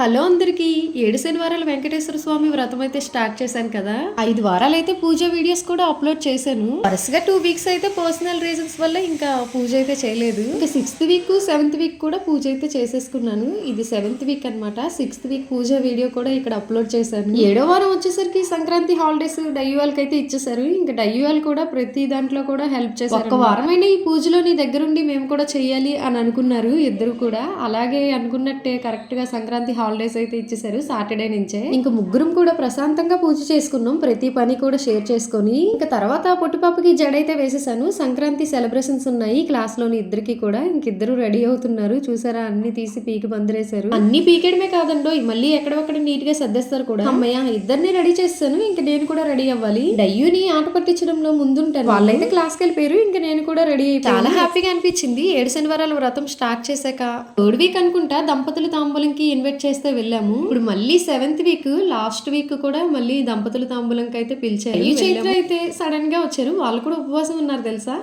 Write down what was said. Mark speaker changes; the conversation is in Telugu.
Speaker 1: హలో అందరికి ఏడు శనివారాలు వెంకటేశ్వర స్వామి వ్రతం అయితే స్టార్ట్ చేశాను కదా. ఐదు వారాలు అయితే పూజ వీడియోస్ కూడా అప్లోడ్ చేశాను. వరుసగా టూ వీక్స్ అయితే పర్సనల్ రీజన్స్ వల్ల ఇంకా పూజ అయితే చేయలేదు. ఇంకా సిక్స్త్ వీక్ సెవెంత్ వీక్ కూడా పూజ అయితే చేసేసుకున్నాను. ఇది సెవెంత్ వీక్ అన్నమాట. సిక్స్త్ వీక్ పూజ వీడియో కూడా ఇక్కడ అప్లోడ్ చేశాను. ఏడో వారం వచ్చేసరికి సంక్రాంతి హాలిడేస్ డయ్యూవాల్కి అయితే ఇచ్చేసారు ఇంకా డయ్యూవాల్ కూడా ప్రతి దాంట్లో కూడా హెల్ప్ చేశారు ఒక్క వారమైన ఈ పూజలో నీ దగ్గరుండి మేము కూడా చెయ్యాలి అని అనుకున్నారు ఇద్దరు కూడా. అలాగే అనుకున్నట్టే కరెక్ట్గా సంక్రాంతి హాలిడేస్ అయితే ఇచ్చేసారు సాటర్డే నుంచే. ఇంకా ముగ్గురం కూడా ప్రశాంతంగా పూజ చేసుకున్నాం. ప్రతి పని కూడా షేర్ చేసుకొని ఇంకా తర్వాత పొట్టుపాపకి జడ అయితే వేసేసాను. సంక్రాంతి సెలబ్రేషన్స్ ఉన్నాయి. క్లాస్లోని ఇద్దరికి కూడా ఇంకిద్దరు రెడీ అవుతున్నారు. చూసారా? అన్ని తీసి పీకి బందిరేశారు అన్ని పీకేయడమే కాదండో మళ్ళీ ఎక్కడొక్కడ నీట్గా సర్దేస్తారు కూడా. అమ్మయ్య ఇద్దరిని రెడీ చేస్తాను. ఇంకా నేను కూడా రెడీ అవ్వాలి. డయ్యూని ఆట పట్టించడంలో ముందుంటాను. వాళ్ళైతే క్లాస్కి వెళ్ళిపోయారు. ఇంకా నేను కూడా రెడీ అయిపోయి చాలా హ్యాపీగా అనిపించింది. ఏడు శనివారాల వ్రతం స్టార్ట్ చేశాక. థర్డ్ వీక్ అనుకుంటా దంపతులు తాంబూలంకి ఇన్వైట్ చేస్తే వెళ్ళాము. ఇప్పుడు మళ్ళీ సెవెంత్ వీక్ లాస్ట్ వీక్ కూడా మళ్ళీ దంపతుల తాంబూలంకి అయితే పిలిచారు. ఈ చైత్ర అయితే సడన్గా వచ్చారు. వాళ్ళు కూడా ఉపవాసం ఉన్నారు తెలుసా?